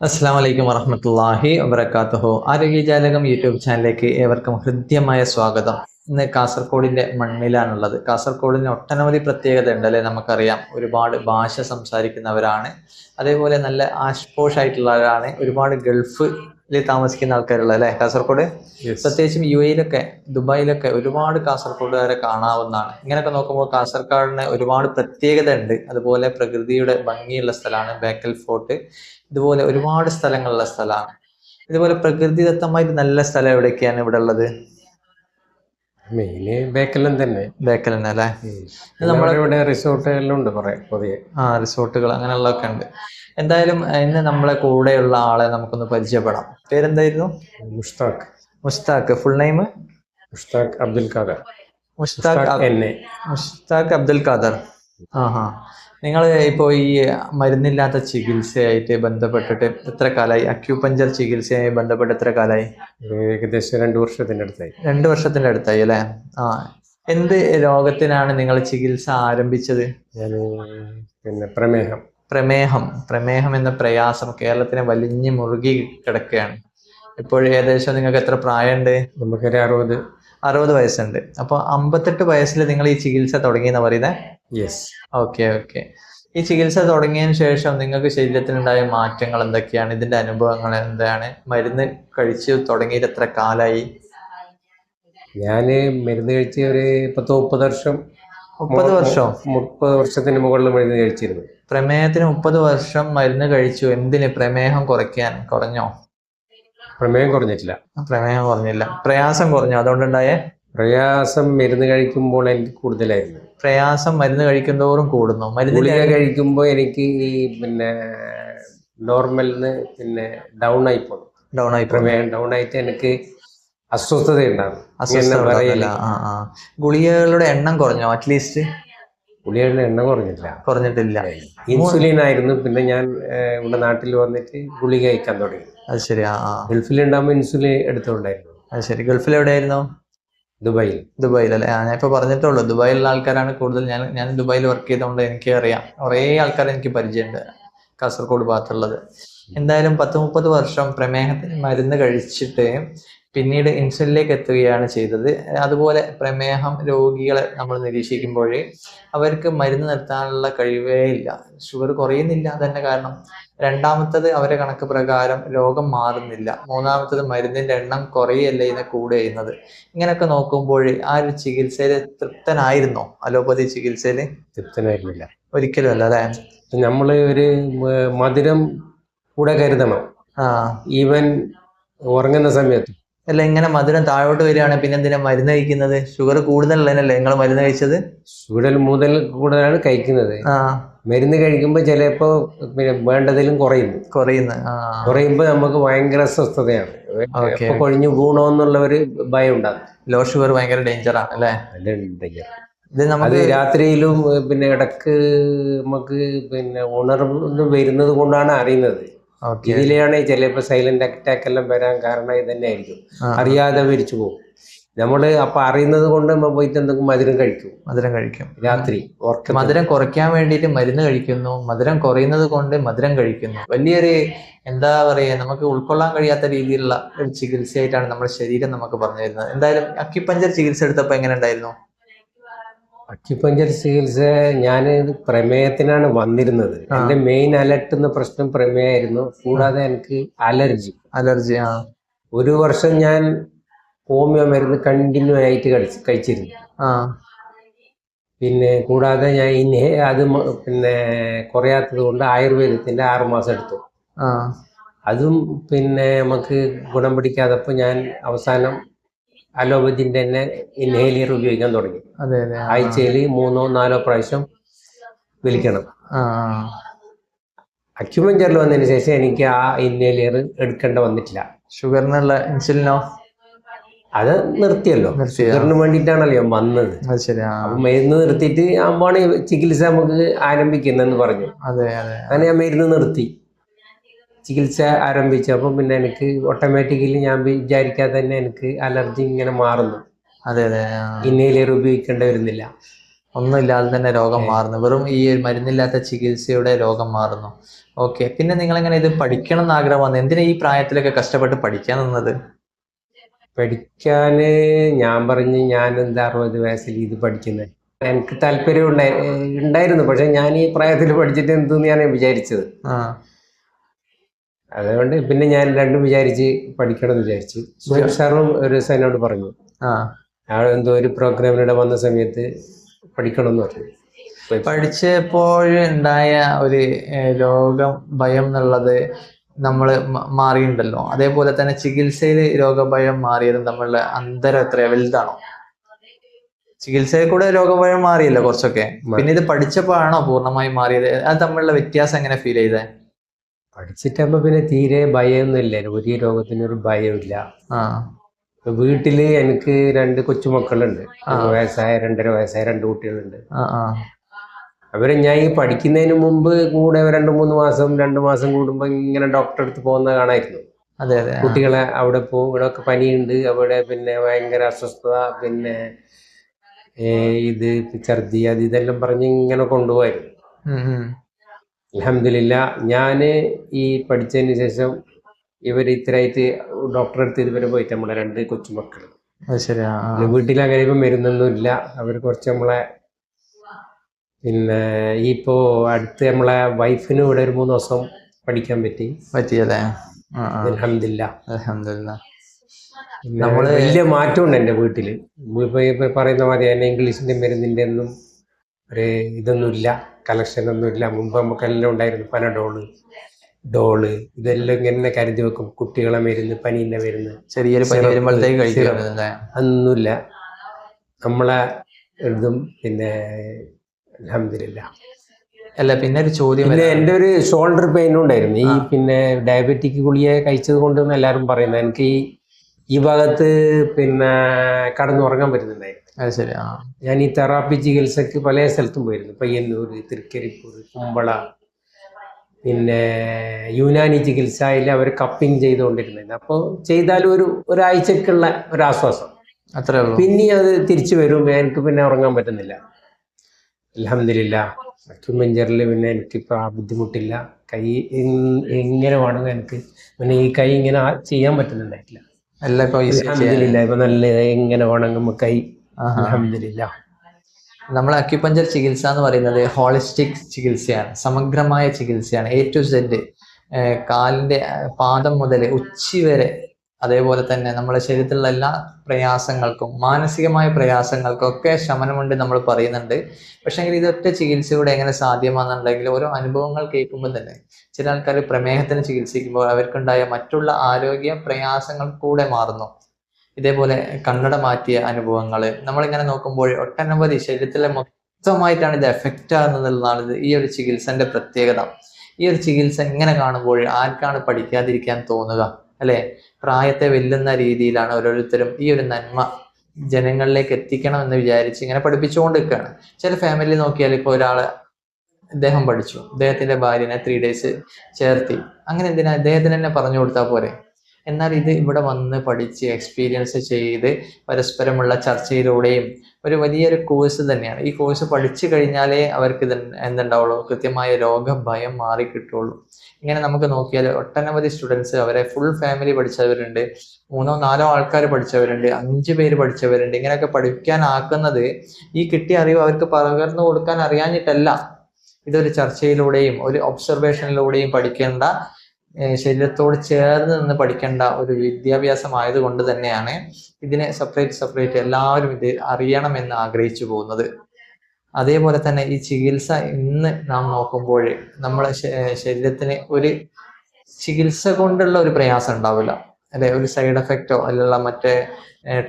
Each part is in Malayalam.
അസ്സാം വലൈക്കും വറഹമത്തല്ലാഹി വബർക്കാത്തുഹു ആരോഗ്യജാലകം യൂട്യൂബ് ചാനലിലേക്ക് ഏവർക്കും ഹൃദ്യമായ സ്വാഗതം. ഇന്ന് കാസർഗോഡിന്റെ മണ്ണിലാണുള്ളത്. കാസർഗോഡിന് ഒട്ടനവധി പ്രത്യേകത ഉണ്ട് നമുക്കറിയാം. ഒരുപാട് ഭാഷ സംസാരിക്കുന്നവരാണ്. അതേപോലെ നല്ല ആഷ്പോഷ് ആയിട്ടുള്ളവരാണ് ഒരുപാട് ഗൾഫിൽ താമസിക്കുന്ന ആൾക്കാരുള്ള അല്ലെ? കാസർഗോഡ് പ്രത്യേകിച്ചും യു എയിലൊക്കെ ദുബായിലൊക്കെ ഒരുപാട് കാസർഗോഡുകാരെ കാണാവുന്നതാണ്. ഇങ്ങനെയൊക്കെ നോക്കുമ്പോൾ കാസർഗോഡിന് ഒരുപാട് പ്രത്യേകത ഉണ്ട് അതുപോലെ പ്രകൃതിയുടെ ഭംഗിയുള്ള സ്ഥലമാണ് ബേക്കൽ ഫോർട്ട്. ഇതുപോലെ ഒരുപാട് സ്ഥലങ്ങളുള്ള സ്ഥലമാണ്. ഇതുപോലെ പ്രകൃതിദത്തമായിട്ട് നല്ല സ്ഥലം എവിടെയൊക്കെയാണ് ഇവിടെ ഉള്ളത്? മെയിന് ബേക്കെല്ലാം തന്നെ. തന്നെ അല്ലേ? നമ്മുടെ ഇവിടെ റിസോർട്ടുകളിലും ഉണ്ട് കുറെ പുതിയ ആ റിസോർട്ടുകൾ അങ്ങനെയുള്ളതൊക്കെ ഉണ്ട്. എന്തായാലും ഇന്ന് നമ്മളെ കൂടെയുള്ള ആളെ നമുക്കൊന്ന് പരിചയപ്പെടാം. പേരെന്തായിരുന്നു? Mushtaq. Mushtaq. Full name Mushtaq Abdul Khader. Mushtaq Mushtaq Abdul Khader. ആഹാ. നിങ്ങൾ ഇപ്പോൾ ഈ മരുന്നില്ലാത്ത ചികിത്സയായിട്ട് ബന്ധപ്പെട്ടിട്ട് എത്ര കാലമായി അക്യൂപഞ്ചർ ചികിത്സയായി ബന്ധപ്പെട്ട് എത്ര കാലമായി ഏകദേശം രണ്ടു വർഷത്തിന്റെ അടുത്തായി. രണ്ട് വർഷത്തിന്റെ അടുത്തായി അല്ലേ? ആ എന്ത് രോഗത്തിനാണ് നിങ്ങൾ ചികിത്സ ആരംഭിച്ചത്? പിന്നെ പ്രമേഹം. പ്രമേഹം. പ്രമേഹം എന്ന പ്രയാസം കേരളത്തിനെ വലിഞ്ഞു മുറുകി കിടക്കുകയാണ്. ഇപ്പോൾ ഏകദേശം നിങ്ങൾക്ക് എത്ര പ്രായമുണ്ട്? നമുക്കൊരു അറുപത്. അറുപത് വയസ്സുണ്ട്. അപ്പോൾ അമ്പത്തെട്ട് വയസ്സിൽ നിങ്ങൾ ഈ ചികിത്സ തുടങ്ങി എന്ന് പറയുന്നത് യെസ് ഓക്കെ ഓക്കെ ഈ ചികിത്സ തുടങ്ങിയതിന് ശേഷം നിങ്ങൾക്ക് ശരീരത്തിലുണ്ടായ മാറ്റങ്ങൾ എന്തൊക്കെയാണ്? ഇതിന്റെ അനുഭവങ്ങൾ എന്താണ്? മരുന്ന് കഴിച്ച് തുടങ്ങിയിട്ട് എത്ര കാലായി? ഞാൻ മരുന്ന് കഴിച്ച് ഒരു പത്ത് മുപ്പത് വർഷം. മുപ്പത് വർഷം? മുപ്പത് വർഷത്തിന് മുകളിൽ മരുന്ന് കഴിച്ചിരുന്നു. പ്രമേഹത്തിന് മുപ്പത് വർഷം മരുന്ന് കഴിച്ചു. എന്തിന്? പ്രമേഹം കുറയ്ക്കാൻ കുറഞ്ഞോ? പ്രമേഹം കുറഞ്ഞിട്ടില്ല. പ്രമേഹം കുറഞ്ഞില്ല. പ്രയാസം കുറഞ്ഞു? അതുകൊണ്ടുണ്ടായ? പ്രയാസം മരുന്ന് കഴിക്കുമ്പോൾ എനിക്ക് കൂടുതലായിരുന്നു. പ്രയാസം മരുന്ന് കഴിക്കുന്തോറും കൂടുന്നു. മരുന്ന് ഗുളിക കഴിക്കുമ്പോൾ എനിക്ക് ഈ പിന്നെ നോർമലിന്ന് പിന്നെ ഡൗൺ ആയി പോകും ഡൗൺ ആയി. പ്രമേയം ഡൗൺ ആയിട്ട് എനിക്ക് അസ്വസ്ഥത ഉണ്ടാകും ഗുളികകളുടെ എണ്ണം കുറഞ്ഞോ? അറ്റ്ലീസ്റ്റ് ഗുളികയുടെ എണ്ണം കുറഞ്ഞിട്ടില്ല. കുറഞ്ഞിട്ടില്ല. ഇൻസുലിൻ ആയിരുന്നു. പിന്നെ ഞാൻ ഇവിടെ നാട്ടിൽ വന്നിട്ട് ഗുളിക കഴിക്കാൻ തുടങ്ങി. അത് ശരി ആ ഗൾഫിൽ ഉണ്ടാകുമ്പോൾ ഇൻസുലിൻ എടുത്തുകൊണ്ടായിരുന്നു അത് ശരി. ഗൾഫിൽ എവിടെയായിരുന്നു? ദുബായിൽ. ദുബായിലല്ലേ ആ ഞാൻ ഇപ്പൊ പറഞ്ഞിട്ടുള്ളൂ ദുബായിലുള്ള ആൾക്കാരാണ് കൂടുതൽ. ഞാൻ ഞാൻ ദുബായിൽ വർക്ക് ചെയ്തുകൊണ്ട് എനിക്ക് അറിയാം കുറേ ആൾക്കാർ എനിക്ക് പരിചയമുണ്ട്. കാസർഗോഡ് ഭാഗത്തുള്ളത്. എന്തായാലും പത്ത് മുപ്പത് വർഷം പ്രമേഹത്തിന് മരുന്ന് കഴിച്ചിട്ട് പിന്നീട് ഇൻസുലിനിലേക്ക് എത്തുകയാണ് ചെയ്തത്. അതുപോലെ പ്രമേഹം രോഗികളെ നമ്മൾ നിരീക്ഷിക്കുമ്പോൾ അവർക്ക് മരുന്ന് നിർത്താനുള്ള കഴിവേ ഇല്ല. ഷുഗർ കുറയുന്നില്ല തന്നെ കാരണം രണ്ടാമത്തത് അവരെ കണക്ക് പ്രകാരം രോഗം മാറുന്നില്ല. മൂന്നാമത്തത് മരുന്നിന്റെ എണ്ണം കുറയല്ല ഇതിനെ കൂടെ ചെയ്യുന്നത്. ഇങ്ങനെയൊക്കെ നോക്കുമ്പോൾ ആ ഒരു ചികിത്സയിൽ തൃപ്തനായിരുന്നോ? അലോപ്പതി ചികിത്സയിൽ തൃപ്തനായിരുന്നില്ല. ഒരിക്കലും അല്ല? അല്ലേ നമ്മൾ ഒരു മധുരം കൂടെ കരുതണം. ആ. ഈവൻ ഉറങ്ങുന്ന സമയത്ത് അല്ല ഇങ്ങനെ മധുരം താഴോട്ട് വരികയാണ് പിന്നെ എന്തിനാ മരുന്ന് കഴിക്കുന്നത്? ഷുഗർ കൂടുതലുള്ളതിനല്ലേ നിങ്ങൾ മരുന്ന് കഴിച്ചത്? ഷുഗർ മുതൽ കൂടുതലാണ് കഴിക്കുന്നത്. ആ. മരുന്ന് കഴിക്കുമ്പോൾ ചിലപ്പോൾ പിന്നെ വേണ്ടതിലും കുറയുന്നു. കുറയുന്നു ആ. കുറയുമ്പോൾ നമുക്ക് ഭയങ്കര അസ്വസ്ഥതയാണ്. Okay. എപ്പോൾ കൊഴിഞ്ഞു പോകണമെന്നുള്ള ഒരു ഭയം ഉണ്ടാകും ലോ ഷുഗർ ഭയങ്കര ഡേഞ്ചറാണ് അല്ലേ നല്ല ഡേഞ്ചർ ഇത് അത് നമുക്ക് രാത്രിയിലും ഏഹ്, പിന്നെ ഇടയ്ക്ക് നമുക്ക് പിന്നെ ഉണർവ് വരുന്നത് കൊണ്ടാണ് അറിയുന്നത്. ഇതിലെയാണ് ചിലപ്പോൾ സൈലന്റ് അറ്റാക്ക് എല്ലാം വരാൻ കാരണം ഇത് തന്നെ ആയിരിക്കും അറിയാതെ മരിച്ചു പോകും. നമ്മൾ അപ്പൊ അറിയുന്നത് കൊണ്ട് നമ്മൾ പോയിട്ട് എന്തെങ്കിലും മധുരം കഴിക്കും. മധുരം കഴിക്കും. രാത്രി മധുരം കുറയ്ക്കാൻ വേണ്ടിയിട്ട് മരുന്ന് കഴിക്കുന്നു. മധുരം കുറയുന്നത് കൊണ്ട് മധുരം കഴിക്കുന്നു. വലിയൊരു എന്താ പറയുക നമുക്ക് ഉൾക്കൊള്ളാൻ കഴിയാത്ത രീതിയിലുള്ള ഒരു ചികിത്സയായിട്ടാണ് നമ്മുടെ ശരീരം നമുക്ക് പറഞ്ഞു തരുന്നത് എന്തായാലും അക്യുപഞ്ചർ ചികിത്സ എടുത്തപ്പോൾ എങ്ങനെ ഉണ്ടായിരുന്നു? അക്യുപഞ്ചർ ചികിത്സ ഞാൻ പ്രമേയത്തിനാണ് വന്നിരുന്നത്. എന്റെ മെയിൻ അലർട്ട് എന്ന പ്രശ്നം പ്രമേയമായിരുന്നു കൂടാതെ എനിക്ക് അലർജി അലർജി ആ. ഒരു വർഷം ഞാൻ ഹോമിയോ മരുന്ന് കണ്ടിന്യൂ ആയിട്ട് കഴിച്ച് കഴിച്ചിരുന്നു. ആ. പിന്നെ കൂടാതെ ഞാൻ ഇൻഹേ അത് പിന്നെ കുറയാത്തത് കൊണ്ട് ആയുർവേദത്തിന്റെ ആറുമാസം എടുത്തു. ആ. അതും പിന്നെ നമുക്ക് ഗുണം പിടിക്കാതപ്പോൾ ഞാൻ അവസാനം അലോപതിന്റെ തന്നെ ഇൻഹേലിയർ ഉപയോഗിക്കാൻ തുടങ്ങി. അതെ അതെ. ആഴ്ചയിൽ മൂന്നോ നാലോ പ്രാവശ്യം വലിക്കണം ആ അക്യുപഞ്ചറിൽ വന്നതിന് ശേഷം എനിക്ക് ആ ഇൻഹേലിയർ എടുക്കേണ്ട വന്നിട്ടില്ല. ഷുഗറിനുള്ള ഇൻസുലിനോ അത് നിർത്തിയല്ലോ. ഷുഗറിന് വേണ്ടിയിട്ടാണല്ലോ ഞാൻ വന്നത്. മരുന്ന് നിർത്തിയിട്ട് ആകുമ്പോഴാണ് ഈ ചികിത്സ നമുക്ക് ആരംഭിക്കുന്നതെന്ന് പറഞ്ഞു. അങ്ങനെ ഞാൻ മരുന്ന് നിർത്തി. ചികിത്സ ആരംഭിച്ചു. അപ്പം പിന്നെ എനിക്ക് ഓട്ടോമാറ്റിക്കലി ഞാൻ വിചാരിക്കാതെ തന്നെ എനിക്ക് അലർജി ഇങ്ങനെ മാറുന്നു. അതെ അതെ. ഇൻഹേലിയർ ഉപയോഗിക്കേണ്ടി വരുന്നില്ല. ഒന്നുമില്ലാതെ തന്നെ രോഗം മാറുന്നു. വെറും ഈ ഒരു മരുന്നില്ലാത്ത ചികിത്സയുടെ രോഗം മാറുന്നു. ഓക്കെ. പിന്നെ നിങ്ങൾ എങ്ങനെ ഇത് പഠിക്കണം എന്ന് ആഗ്രഹം വന്നു എന്തിനാ ഈ പ്രായത്തിലൊക്കെ കഷ്ടപ്പെട്ട് പഠിക്കാൻ നിന്നത്? പഠിക്കാന് ഞാൻ പറഞ്ഞ് ഞാൻ എന്താ അറുപത് വയസ്സിൽ ഇത് പഠിക്കുന്നത് എനിക്ക് താല്പര്യം ഉണ്ടായി ഉണ്ടായിരുന്നു. പക്ഷെ ഞാൻ ഈ പ്രായത്തിൽ പഠിച്ചിട്ട് എന്തെന്ന് ഞാൻ വിചാരിച്ചത്. ആ. അതുകൊണ്ട് പിന്നെ ഞാൻ രണ്ടും വിചാരിച്ച് പഠിക്കണം എന്ന് വിചാരിച്ചു സാറും ഒരു ദിവസം എന്നോട് പറഞ്ഞു. ആ. അയാൾ എന്തോ ഒരു പ്രോഗ്രാമിനിടെ വന്ന സമയത്ത് പഠിക്കണം എന്ന് പറഞ്ഞു പഠിച്ചപ്പോൾ ഉണ്ടായ ഒരു രോഗം ഭയം എന്നുള്ളത് നമ്മൾ മാറിയിട്ടുണ്ടല്ലോ. അതേപോലെ തന്നെ ചികിത്സയിൽ രോഗഭയം മാറിയത് തമ്മിലുള്ള അന്തരം എത്ര വലുതാണോ? ചികിത്സയിൽ കൂടെ രോഗഭയം മാറിയല്ലോ കുറച്ചൊക്കെ? പിന്നെ ഇത് പഠിച്ചപ്പോഴാണോ പൂർണമായും മാറിയത്? അത് തമ്മിലുള്ള വ്യത്യാസം എങ്ങനെ ഫീൽ ചെയ്തേ? പഠിച്ചിട്ടാകുമ്പോൾ പിന്നെ തീരെ ഭയമൊന്നുമില്ല ഒരു രോഗത്തിനൊരു ഭയമില്ല വീട്ടിൽ എനിക്ക് രണ്ട് കൊച്ചുമക്കളുണ്ട്. വയസ്സായ രണ്ടര വയസ്സായ രണ്ട് കുട്ടികളുണ്ട്. അവരെ ഞാൻ ഈ പഠിക്കുന്നതിന് മുമ്പ് കൂടെ രണ്ട് മൂന്ന് മാസം രണ്ട് മാസം കൂടുമ്പോൾ ഇങ്ങനെ ഡോക്ടറെ അടുത്ത് പോകുന്ന കാണായിരുന്നു. അതെ അതെ. കുട്ടികളെ അവിടെ പോകും. ഇവിടെ ഒക്കെ പനിയുണ്ട്. അവിടെ പിന്നെ ഭയങ്കര അസ്വസ്ഥത. പിന്നെ ഇത് ഛർദി അത് ഇതെല്ലാം പറഞ്ഞ് ഇങ്ങനെ ഉം. അലഹമില്ല ഞാൻ ഈ പഠിച്ചതിന് ശേഷം ഇവർ ഇത്രയായിട്ട് ഡോക്ടറെ അടുത്ത് ഇതുവരെ പോയിട്ട് നമ്മളെ രണ്ട് കൊച്ചുമക്കൾ. വീട്ടിൽ അങ്ങനെ ഇപ്പം മരുന്നൊന്നുമില്ല. അവർ കുറച്ച് നമ്മളെ പിന്നെ ഈ ഇപ്പോൾ അടുത്ത് നമ്മളെ വൈഫിന് ഇവിടെ ഒരു മൂന്ന് ദിവസം പഠിക്കാൻ പറ്റി. പറ്റിയല്ലേ? നമ്മൾ വലിയ മാറ്റമുണ്ട് എന്റെ വീട്ടിൽ. ഇപ്പൊ ഇപ്പൊ പറയുന്ന മാതിരി തന്നെ ഇംഗ്ലീഷിന്റെ മരുന്നിന്റെ ഒന്നും ഒരു ഇതൊന്നുമില്ല. കളക്ഷനൊന്നുമില്ല മുമ്പ് നമുക്കെല്ലാം ഉണ്ടായിരുന്നു. പനഡോൾ ഡോൾ ഇതെല്ലാം ഇങ്ങനെ കരുതി വെക്കും. കുട്ടികളെ മരുന്ന് പനീന്റെ മരുന്ന് ചെറിയൊരു പനി വരുമ്പോഴത്തേക്ക് അതൊന്നുമില്ല. നമ്മളെ ഇതും പിന്നെ അലഹമില്ല അല്ല പിന്നെ ഒരു ചോദ്യം പിന്നെ എന്റെ ഒരു ഷോൾഡർ പെയിനും ഉണ്ടായിരുന്നു. ഈ പിന്നെ ഡയബറ്റിക് ഗുളിക കഴിച്ചത് കൊണ്ടെന്ന് എല്ലാവരും പറയുന്നത് എനിക്ക് ഈ ഈ ഭാഗത്ത് പിന്നെ കടന്നുറങ്ങാൻ പറ്റുന്നുണ്ടായിരുന്നു. അത് ശരി ആ. ഞാൻ ഈ തെറാപ്പി ചികിത്സക്ക് പല സ്ഥലത്തും പോയിരുന്നു. പയ്യന്നൂർ തൃക്കരിപ്പൂർ കുമ്പള പിന്നെ യുനാനി ചികിത്സയിൽ അവർ കപ്പിങ് ചെയ്തുകൊണ്ടിരുന്നത്. അപ്പോൾ ചെയ്താലും ഒരു ഒരാഴ്ചക്കുള്ള ഒരാശ്വാസം. അത്രേ ഉള്ളൂ. പിന്നെ അത് തിരിച്ചു വരും. എനിക്ക് പിന്നെ ഉറങ്ങാൻ പറ്റുന്നില്ല. അലഹമില്ല അക്യുമെഞ്ചറിൽ പിന്നെ എനിക്കിപ്പോൾ ആ ബുദ്ധിമുട്ടില്ല. കൈ എങ്- എങ്ങനെ വേണമെങ്കിൽ എനിക്ക് പിന്നെ ഈ കൈ ഇങ്ങനെ ചെയ്യാൻ പറ്റുന്നുണ്ടായിട്ടില്ല. അല്ല ഇപ്പൊ. നല്ല എങ്ങനെ വേണമെങ്കിൽ കൈ. അലഹമില്ല നമ്മൾ ചികിത്സ എന്ന് പറയുന്നത് ഹോളിസ്റ്റിക് ചികിത്സയാണ് സമഗ്രമായ ചികിത്സയാണ്. എ ടു സെഡ് കാലിന്റെ പാദം മുതൽ ഉച്ചി വരെ അതേപോലെ തന്നെ നമ്മുടെ ശരീരത്തിലുള്ള എല്ലാ പ്രയാസങ്ങൾക്കും മാനസികമായ പ്രയാസങ്ങൾക്കും ഒക്കെ ശമനമുണ്ട് നമ്മൾ പറയുന്നുണ്ട്. പക്ഷേങ്കിൽ ഇതൊറ്റ ചികിത്സയുടെ എങ്ങനെ സാധ്യമാണെന്നുണ്ടെങ്കിൽ ഓരോ അനുഭവങ്ങൾ കേൾക്കുമ്പോൾ തന്നെ ചില ആൾക്കാർ പ്രമേഹത്തിന് ചികിത്സിക്കുമ്പോൾ അവർക്കുണ്ടായ മറ്റുള്ള ആരോഗ്യ പ്രയാസങ്ങൾ കൂടെ മാറുന്നു. ഇതേപോലെ കണ്ണട മാറ്റിയ അനുഭവങ്ങൾ നമ്മളിങ്ങനെ നോക്കുമ്പോൾ ഒട്ടനവധി ശരീരത്തിലെ മൊത്തമായിട്ടാണ് ഇത് എഫക്റ്റ് ആകുന്നതെന്നുള്ളതാണ് ഇത് ഈ ഒരു ചികിത്സന്റെ പ്രത്യേകത. ഈ ഒരു ചികിത്സ ഇങ്ങനെ കാണുമ്പോൾ ആർക്കാണ് പഠിക്കാതിരിക്കാൻ തോന്നുക? അല്ലെ? പ്രായത്തെ വെല്ലുന്ന രീതിയിലാണ് ഓരോരുത്തരും ഈ ഒരു നന്മ ജനങ്ങളിലേക്ക് എത്തിക്കണം എന്ന് വിചാരിച്ച് ഇങ്ങനെ പഠിപ്പിച്ചുകൊണ്ടിരിക്കുകയാണ്. ചില ഫാമിലി നോക്കിയാൽ ഇപ്പോൾ ഒരാൾ ഇദ്ദേഹം പഠിച്ചു. അദ്ദേഹത്തിന്റെ ഭാര്യനെ ത്രീ ഡേയ്സ് ചേർത്തി. അങ്ങനെ എന്തിനാ ഇദ്ദേഹത്തിന് തന്നെ പറഞ്ഞു കൊടുത്താൽ പോരെ? എന്നാൽ ഇത് ഇവിടെ വന്ന് പഠിച്ച് എക്സ്പീരിയൻസ് ചെയ്ത് പരസ്പരമുള്ള ചർച്ചയിലൂടെയും ഒരു വലിയൊരു കോഴ്സ് തന്നെയാണ്. ഈ കോഴ്സ് പഠിച്ചു കഴിഞ്ഞാലേ അവർക്ക് ഇത് എന്തുണ്ടാവുള്ളൂ? കൃത്യമായ രോഗഭയം മാറി കിട്ടുള്ളൂ. ഇങ്ങനെ നമുക്ക് നോക്കിയാൽ ഒട്ടനവധി സ്റ്റുഡൻസ് അവരെ ഫുൾ ഫാമിലി പഠിച്ചവരുണ്ട്. മൂന്നോ നാലോ ആൾക്കാർ പഠിച്ചവരുണ്ട്. അഞ്ച് പേര് പഠിച്ചവരുണ്ട്. ഇങ്ങനെയൊക്കെ പഠിക്കാൻ ആക്കുന്നത് ഈ കിട്ടിയ അറിവ് അവർക്ക് പകർന്നു കൊടുക്കാൻ അറിയാഞ്ഞിട്ടല്ല. ഇതൊരു ചർച്ചയിലൂടെയും ഒരു ഒബ്സർവേഷനിലൂടെയും പഠിക്കേണ്ട ശരീരത്തോട് ചേർന്ന് നിന്ന് പഠിക്കേണ്ട ഒരു വിദ്യാഭ്യാസം ആയതുകൊണ്ട് തന്നെയാണ് ഇതിനെ സെപ്പറേറ്റ് സെപ്പറേറ്റ് എല്ലാവരും ഇത് അറിയണമെന്ന് ആഗ്രഹിച്ചു പോകുന്നത്. അതേപോലെ തന്നെ ഈ ചികിത്സ ഇന്ന് നാം നോക്കുമ്പോൾ നമ്മളെ ശരീരത്തിന് ഒരു ചികിത്സ കൊണ്ടുള്ള ഒരു പ്രയാസം ഉണ്ടാവില്ല. അല്ലെ ഒരു സൈഡ് എഫക്റ്റോ അല്ലുള്ള മറ്റേ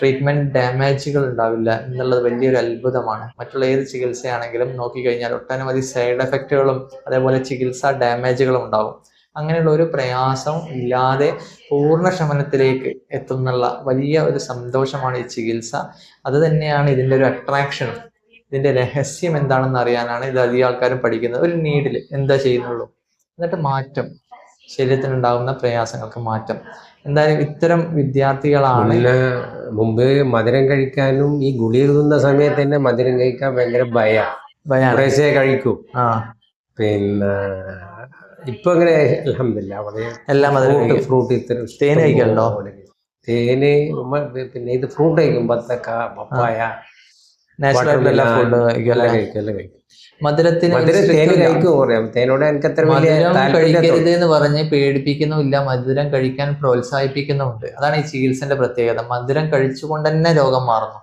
ട്രീറ്റ്മെന്റ് ഡാമേജുകൾ ഉണ്ടാവില്ല എന്നുള്ളത് വലിയൊരു അത്ഭുതമാണ്. മറ്റുള്ള ഏത് ചികിത്സയാണെങ്കിലും നോക്കിക്കഴിഞ്ഞാൽ ഒട്ടനവധി സൈഡ് എഫക്റ്റുകളും അതേപോലെ ചികിത്സാ ഡാമേജുകളും ഉണ്ടാവും. അങ്ങനെയുള്ള ഒരു പ്രയാസം ഇല്ലാതെ പൂർണ ശമനത്തിലേക്ക് എത്തുന്നുള്ള വലിയ ഒരു സന്തോഷമാണ് ഈ ചികിത്സ. അത് തന്നെയാണ് ഇതിന്റെ ഒരു അട്രാക്ഷനും ഇതിന്റെ രഹസ്യം എന്താണെന്ന് അറിയാനാണ് ഇത് അധികം ആൾക്കാരും പഠിക്കുന്നത്. ഒരു നീഡിൽ എന്താ ചെയ്യുന്നുള്ളൂ. എന്നിട്ട് മാറ്റം. ശരീരത്തിനുണ്ടാകുന്ന പ്രയാസങ്ങൾക്ക് മാറ്റം. എന്തായാലും ഇത്തരം വിദ്യാർത്ഥികളാണ് മുമ്പ് മധുരം കഴിക്കാനും ഈ ഗുളിക തിന്ന സമയത്ത് തന്നെ മധുരം കഴിക്കാൻ ഭയങ്കര ഭയ. ഭയ കഴിക്കും. ആ. പിന്നെ ഇപ്പൊ അങ്ങനെ അലഹമില്ല വളരെ എല്ലാം മധുരം ഫ്രൂട്ട് ഇത്തരം ഫ്രൂട്ട് ഇത്ര തേന് പിന്നെ ഇത് ഫ്രൂട്ട് കഴിക്കും. ബത്തക്ക പപ്പായ മധുരത്തിന് കഴിക്കരുത് എന്ന് പറഞ്ഞ് പേടിപ്പിക്കുന്നുമില്ല. മധുരം കഴിക്കാൻ പ്രോത്സാഹിപ്പിക്കുന്നുമുണ്ട്. അതാണ് ഈ ചികിത്സന്റെ പ്രത്യേകത. മധുരം കഴിച്ചുകൊണ്ട് തന്നെ രോഗം മാറുന്നു.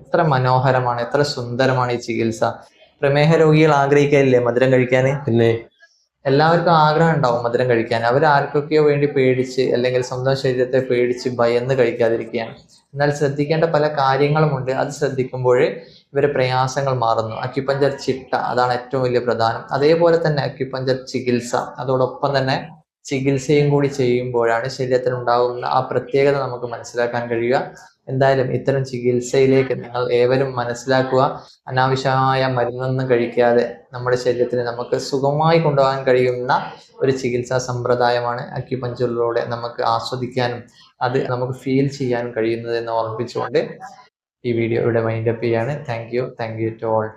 എത്ര മനോഹരമാണ് എത്ര സുന്ദരമാണ് ഈ ചികിത്സ. പ്രമേഹ രോഗികൾ ആഗ്രഹിക്കാനില്ലേ മധുരം കഴിക്കാൻ? പിന്നെ എല്ലാവർക്കും ആഗ്രഹം ഉണ്ടാവും മധുരം കഴിക്കാൻ. അവർ ആർക്കൊക്കെയോ വേണ്ടി പേടിച്ച് അല്ലെങ്കിൽ സ്വന്തം ശരീരത്തെ പേടിച്ച് ഭയന്ന് കഴിക്കാതിരിക്കുകയാണ്. എന്നാൽ ശ്രദ്ധിക്കേണ്ട പല കാര്യങ്ങളുമുണ്ട് അത് ശ്രദ്ധിക്കുമ്പോൾ ഇവരെ പ്രയാസങ്ങൾ മാറുന്നു. അക്യുപഞ്ചർ ചിട്ട അതാണ് ഏറ്റവും വലിയ പ്രധാനം. അതേപോലെ തന്നെ അക്യുപഞ്ചർ ചികിത്സ. അതോടൊപ്പം തന്നെ ചികിത്സയും കൂടി ചെയ്യുമ്പോഴാണ് ശരീരത്തിൽ ഉണ്ടാകുന്ന ആ പ്രത്യേകത നമുക്ക് മനസ്സിലാക്കാൻ കഴിയുക. എന്തായാലും ഇത്തരം ചികിത്സയിലേക്ക് നിങ്ങൾ ഏവരും മനസ്സിലാക്കുക. അനാവശ്യമായ മരുന്നൊന്നും കഴിക്കാതെ നമ്മുടെ ശരീരത്തിന് നമുക്ക് സുഖമായി കൊണ്ടുപോകാൻ കഴിയുന്ന ഒരു ചികിത്സാ സമ്പ്രദായമാണ് അക്യുപഞ്ചറിലൂടെ നമുക്ക് ആസ്വദിക്കാനും അത് നമുക്ക് ഫീൽ ചെയ്യാനും കഴിയുന്നത് എന്ന് ഓർമ്മിപ്പിച്ചുകൊണ്ട് ഈ വീഡിയോ ഇവിടെ മൈൻഡപ്പ് ചെയ്യാണ്. Thank you thank you to all